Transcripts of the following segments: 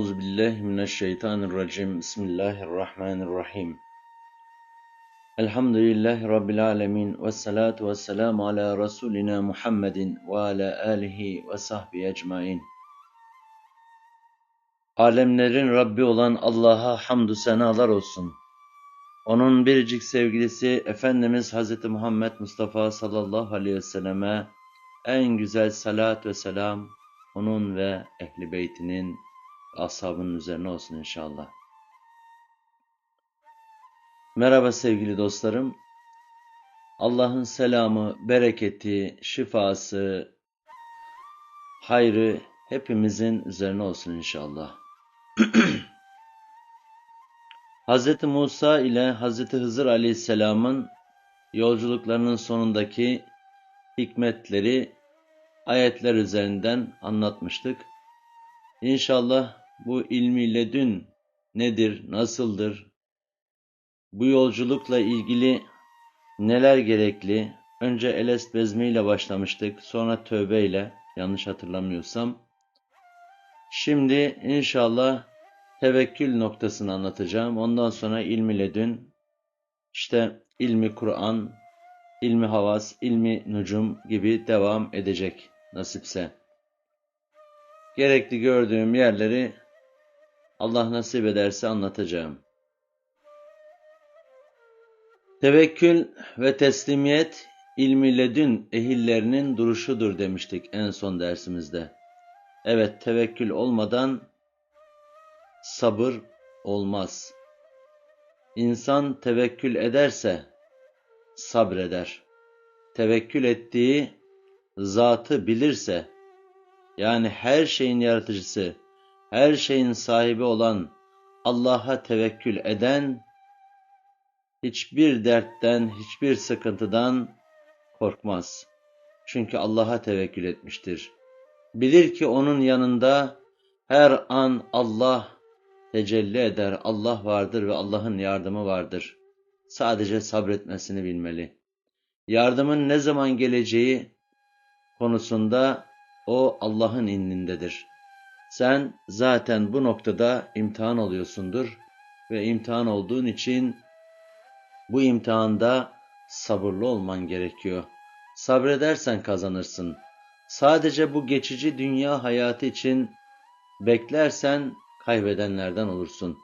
Euzu billahi mineşşeytanirracim. Bismillahirrahmanirrahim. Elhamdülillahi rabbil alamin ve salatu vesselamü ala rasulina Muhammedin ve ala alihi ve sahbihi ecmaîn. Alemlerin Rabbi olan Allah'a hamdü senalar olsun. Onun biricik sevgilisi Efendimiz Hz. Muhammed Mustafa sallallahu aleyhi ve selleme en güzel salat ve selam onun ve ehli beytinin ashabının üzerine olsun inşallah. Merhaba sevgili dostlarım. Allah'ın selamı, bereketi, şifası, hayrı hepimizin üzerine olsun inşallah. Hz. Musa ile Hz. Hızır aleyhisselamın yolculuklarının sonundaki hikmetleri ayetler üzerinden anlatmıştık. İnşallah bu ilmi ledün nedir, nasıldır, bu yolculukla ilgili neler gerekli, önce Elest Bezmi ile başlamıştık, sonra Tövbe ile, yanlış hatırlamıyorsam. Şimdi inşallah tevekkül noktasını anlatacağım. Ondan sonra ilmi ledün, işte ilmi Kur'an, ilmi havas, ilmi nucum gibi devam edecek nasipse. Gerekli gördüğüm yerleri Allah nasip ederse anlatacağım. Tevekkül ve teslimiyet ilmi ledün ehillerinin duruşudur demiştik en son dersimizde. Evet tevekkül olmadan sabır olmaz. İnsan tevekkül ederse sabreder. Tevekkül ettiği zatı bilirse, yani her şeyin yaratıcısı, her şeyin sahibi olan Allah'a tevekkül eden, hiçbir dertten, hiçbir sıkıntıdan korkmaz. Çünkü Allah'a tevekkül etmiştir. Bilir ki onun yanında her an Allah tecelli eder, Allah vardır ve Allah'ın yardımı vardır. Sadece sabretmesini bilmeli. Yardımın ne zaman geleceği konusunda o Allah'ın indindedir. Sen zaten bu noktada imtihan oluyorsundur ve imtihan olduğun için bu imtihanda sabırlı olman gerekiyor. Sabredersen kazanırsın. Sadece bu geçici dünya hayatı için beklersen kaybedenlerden olursun.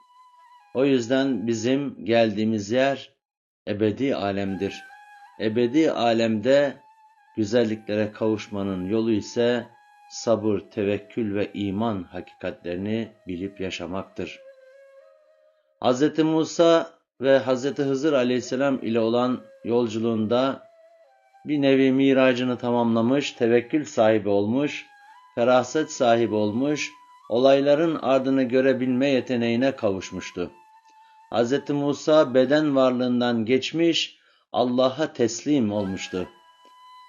O yüzden bizim geldiğimiz yer ebedi alemdir. Ebedi alemde güzelliklere kavuşmanın yolu ise sabır, tevekkül ve iman hakikatlerini bilip yaşamaktır. Hz. Musa ve Hz. Hızır aleyhisselam ile olan yolculuğunda bir nevi miracını tamamlamış, tevekkül sahibi olmuş, feraset sahibi olmuş, olayların ardını görebilme yeteneğine kavuşmuştu. Hz. Musa beden varlığından geçmiş, Allah'a teslim olmuştu.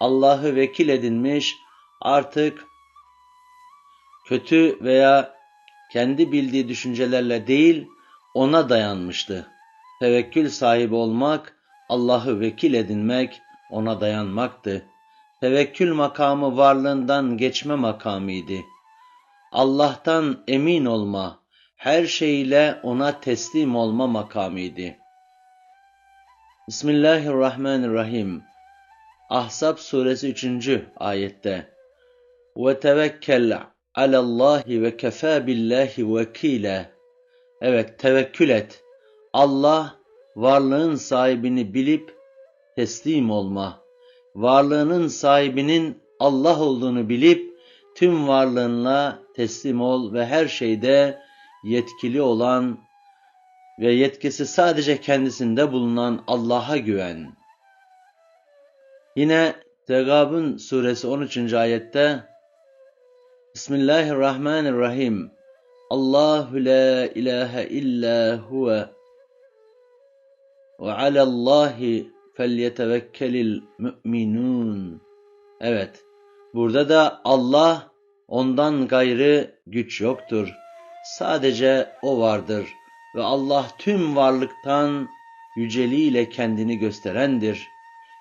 Allah'ı vekil edinmiş, artık kötü veya kendi bildiği düşüncelerle değil, ona dayanmıştı. Tevekkül sahibi olmak, Allah'ı vekil edinmek, ona dayanmaktı. Tevekkül makamı varlığından geçme makamıydı. Allah'tan emin olma, her şeyle ona teslim olma makamıydı. Bismillahirrahmanirrahim. Ahzab suresi 3. ayette ve tevekkel alallahi ve kefa billahi vekile. Evet tevekkül et. Allah varlığın sahibini bilip teslim olma. Varlığının sahibinin Allah olduğunu bilip tüm varlığınla teslim ol ve her şeyde yetkili olan ve yetkisi sadece kendisinde bulunan Allah'a güven. Yine Tegabun suresi 13. ayette Bismillahirrahmanirrahim Allahu la ilahe illa huve ve alallahi felyetevekkelil müminun. Evet, burada da Allah ondan gayrı güç yoktur. Sadece O vardır ve Allah tüm varlıktan yüceliğiyle kendini gösterendir.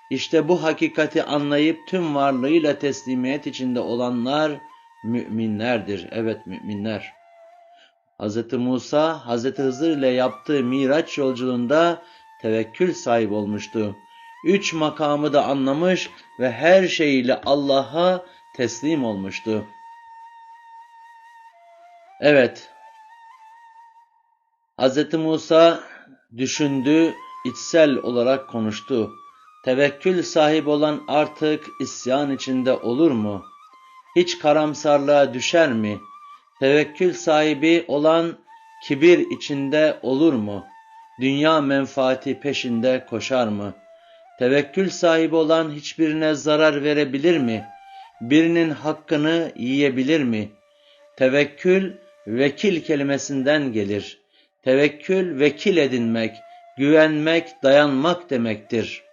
İşte bu hakikati anlayıp tüm varlığıyla teslimiyet içinde olanlar müminlerdir. Evet müminler. Hz. Musa, Hz. Hızır ile yaptığı Miraç yolculuğunda tevekkül sahibi olmuştu. Üç makamı da anlamış ve her şeyiyle Allah'a teslim olmuştu. Evet, Hz. Musa düşündü, içsel olarak konuştu. Tevekkül sahibi olan artık isyan içinde olur mu? Hiç karamsarlığa düşer mi? Tevekkül sahibi olan kibir içinde olur mu? Dünya menfaati peşinde koşar mı? Tevekkül sahibi olan hiçbirine zarar verebilir mi? Birinin hakkını yiyebilir mi? Tevekkül vekil kelimesinden gelir. Tevekkül vekil edinmek, güvenmek, dayanmak demektir.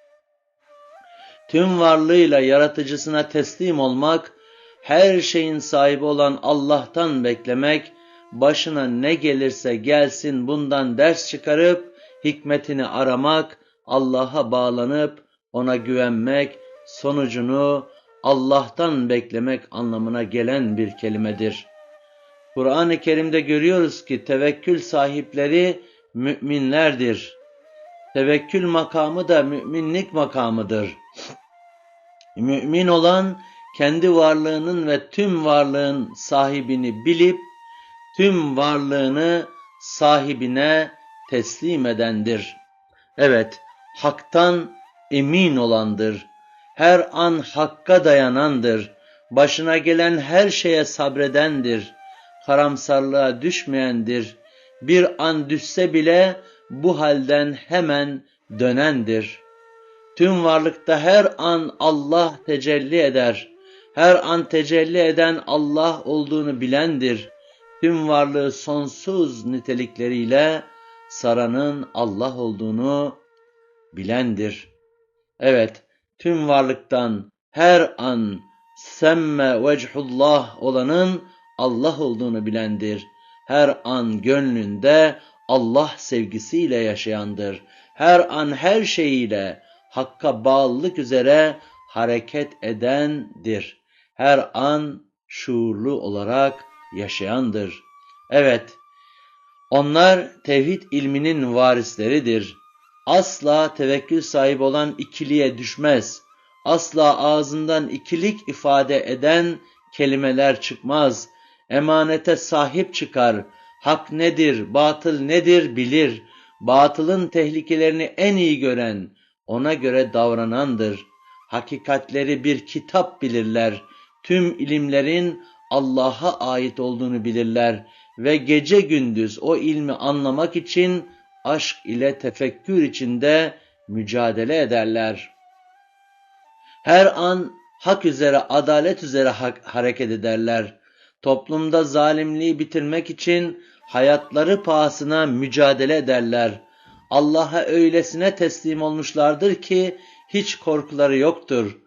Tüm varlığıyla yaratıcısına teslim olmak, her şeyin sahibi olan Allah'tan beklemek, başına ne gelirse gelsin bundan ders çıkarıp hikmetini aramak, Allah'a bağlanıp ona güvenmek, sonucunu Allah'tan beklemek anlamına gelen bir kelimedir. Kur'an-ı Kerim'de görüyoruz ki tevekkül sahipleri müminlerdir. Tevekkül makamı da müminlik makamıdır. Mümin olan kendi varlığının ve tüm varlığın sahibini bilip tüm varlığını sahibine teslim edendir. Evet, haktan emin olandır. Her an hakka dayanandır. Başına gelen her şeye sabredendir. Karamsarlığa düşmeyendir. Bir an düşse bile bu halden hemen dönendir. Tüm varlıkta her an Allah tecelli eder. Her an tecelli eden Allah olduğunu bilendir. Tüm varlığı sonsuz nitelikleriyle saranın Allah olduğunu bilendir. Evet, tüm varlıktan her an semme vechullah olanın Allah olduğunu bilendir. Her an gönlünde Allah sevgisiyle yaşayandır. Her an her şeyiyle Hakk'a bağlılık üzere hareket edendir. Her an şuurlu olarak yaşayandır. Evet, onlar tevhid ilminin varisleridir. Asla tevekkül sahibi olan ikiliye düşmez. Asla ağzından ikilik ifade eden kelimeler çıkmaz. Emanete sahip çıkar. Hak nedir, batıl nedir bilir. Batılın tehlikelerini en iyi gören, ona göre davranandır. Hakikatleri bir kitap bilirler. Tüm ilimlerin Allah'a ait olduğunu bilirler ve gece gündüz o ilmi anlamak için aşk ile tefekkür içinde mücadele ederler. Her an hak üzere, adalet üzere hareket ederler. Toplumda zalimliği bitirmek için hayatları pahasına mücadele ederler. Allah'a öylesine teslim olmuşlardır ki hiç korkuları yoktur.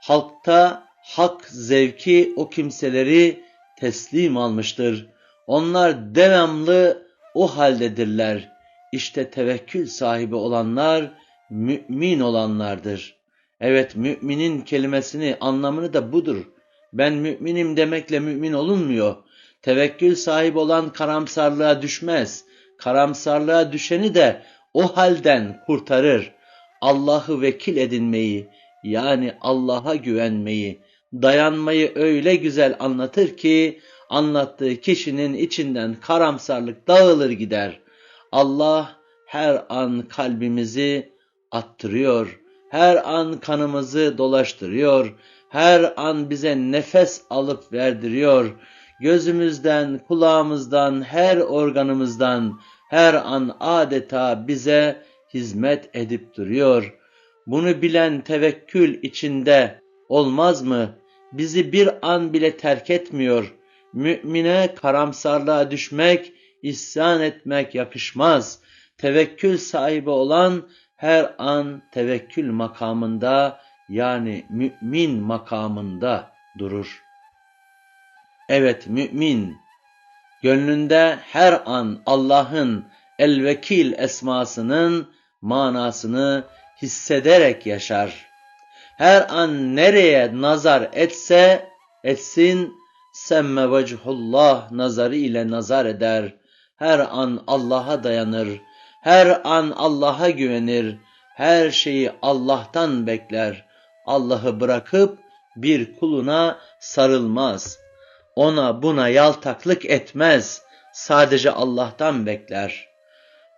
Halkta hak zevki o kimseleri teslim almıştır. Onlar devamlı o haldedirler. İşte tevekkül sahibi olanlar mümin olanlardır. Evet müminin kelimesini anlamını da budur. Ben müminim demekle mümin olunmuyor. Tevekkül sahibi olan karamsarlığa düşmez. Karamsarlığa düşeni de o halden kurtarır. Allah'ı vekil edinmeyi yani Allah'a güvenmeyi, dayanmayı öyle güzel anlatır ki anlattığı kişinin içinden karamsarlık dağılır gider. Allah her an kalbimizi attırıyor, her an kanımızı dolaştırıyor, her an bize nefes alıp verdiriyor. Gözümüzden, kulağımızdan, her organımızdan her an adeta bize hizmet edip duruyor. Bunu bilen tevekkül içinde olmaz mı? Bizi bir an bile terk etmiyor. Mümine karamsarlığa düşmek, isyan etmek yakışmaz. Tevekkül sahibi olan her an tevekkül makamında yani mümin makamında durur. Evet mümin gönlünde her an Allah'ın el-vekil esmasının manasını hissederek yaşar. Her an nereye nazar etse etsin semme vechullah nazarı ile nazar eder. her an Allah'a dayanır, her an Allah'a güvenir, her şeyi Allah'tan bekler. Allah'ı bırakıp bir kuluna sarılmaz. Ona buna yaltaklık etmez. Sadece Allah'tan bekler.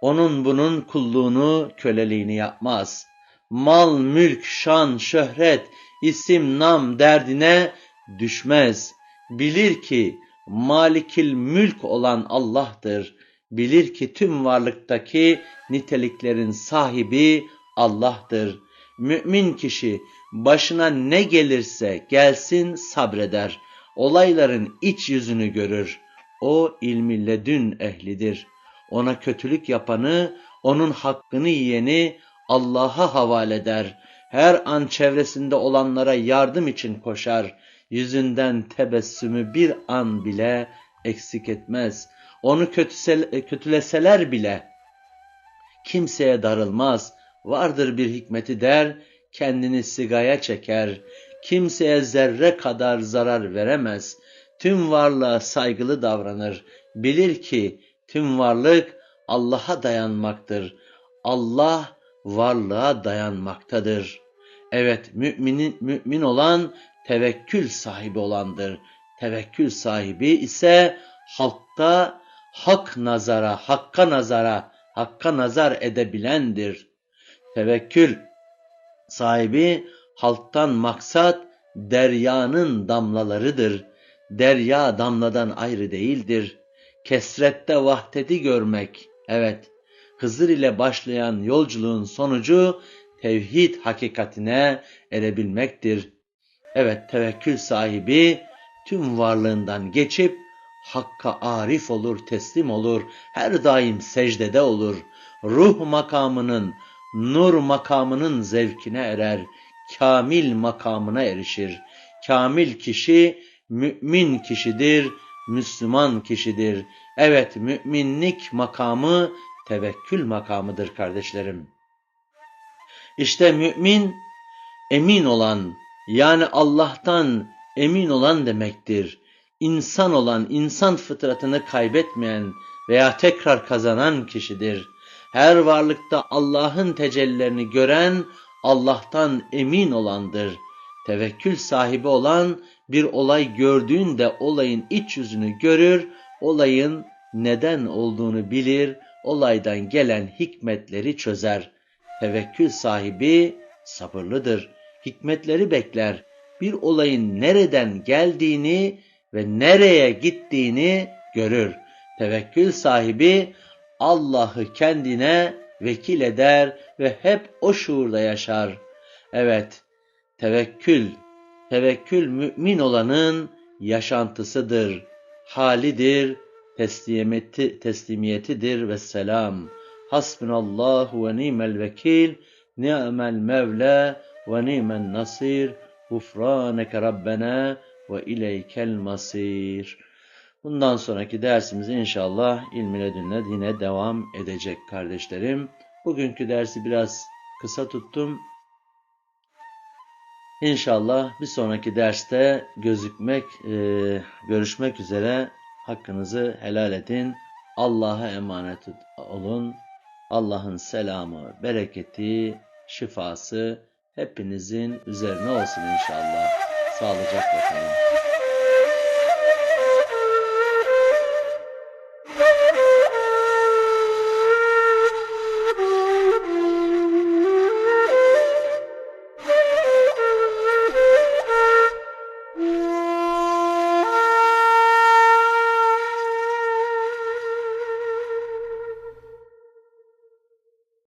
Onun bunun kulluğunu, köleliğini yapmaz. Mal, mülk, şan, şöhret, isim, nam derdine düşmez. Bilir ki malikil mülk olan Allah'tır. Bilir ki tüm varlıktaki niteliklerin sahibi Allah'tır. Mümin kişi başına ne gelirse gelsin sabreder. Olayların iç yüzünü görür. O ilmi ledün ehlidir. Ona kötülük yapanı, onun hakkını yiyeni Allah'a havale eder. Her an çevresinde olanlara yardım için koşar. Yüzünden tebessümü bir an bile eksik etmez. Onu kötüsel, kötüleseler bile kimseye darılmaz. Vardır bir hikmeti der, kendini sigaya çeker. Kimseye zerre kadar zarar veremez. Tüm varlığa saygılı davranır. Bilir ki tüm varlık Allah'a dayanmaktır. Allah varlığa dayanmaktadır. Evet müminin mümin olan tevekkül sahibi olandır. Tevekkül sahibi ise halkta hak nazara, hakka nazara, hakka nazar edebilendir. Tevekkül sahibi halktan maksat deryanın damlalarıdır. Derya damladan ayrı değildir. Kesrette vahdeti görmek, evet, Hızır ile başlayan yolculuğun sonucu tevhid hakikatine erebilmektir. Evet, tevekkül sahibi tüm varlığından geçip Hakka arif olur, teslim olur, her daim secdede olur. Ruh makamının, nur makamının zevkine erer, kamil makamına erişir. Kamil kişi mümin kişidir, Müslüman kişidir. Evet, müminlik makamı tevekkül makamıdır kardeşlerim. İşte mümin emin olan yani Allah'tan emin olan demektir. İnsan olan, insan fıtratını kaybetmeyen veya tekrar kazanan kişidir. Her varlıkta Allah'ın tecellilerini gören, Allah'tan emin olandır. Tevekkül sahibi olan bir olay gördüğünde olayın iç yüzünü görür, olayın neden olduğunu bilir, olaydan gelen hikmetleri çözer. Tevekkül sahibi sabırlıdır. Hikmetleri bekler. Bir olayın nereden geldiğini ve nereye gittiğini görür. Tevekkül sahibi Allah'ı kendine vekil eder ve hep o şuurda yaşar. Evet, tevekkül, tevekkül mümin olanın yaşantısıdır, halidir, teslimiyeti, teslimiyetidir ve selam. Hasbunallahu ve nimel vekil, ni'mel mevla ve ni'men nasir, gufraneke rabbena ve ileykel masir. Bundan sonraki dersimiz inşallah ilmi ledünle yine devam edecek kardeşlerim. Bugünkü dersi biraz kısa tuttum. İnşallah bir sonraki derste gözükmek, e, görüşmek üzere hakkınızı helal edin. Allah'a emanet olun. Allah'ın selamı, bereketi, şifası hepinizin üzerine olsun inşallah. Sağlıcakla kalın.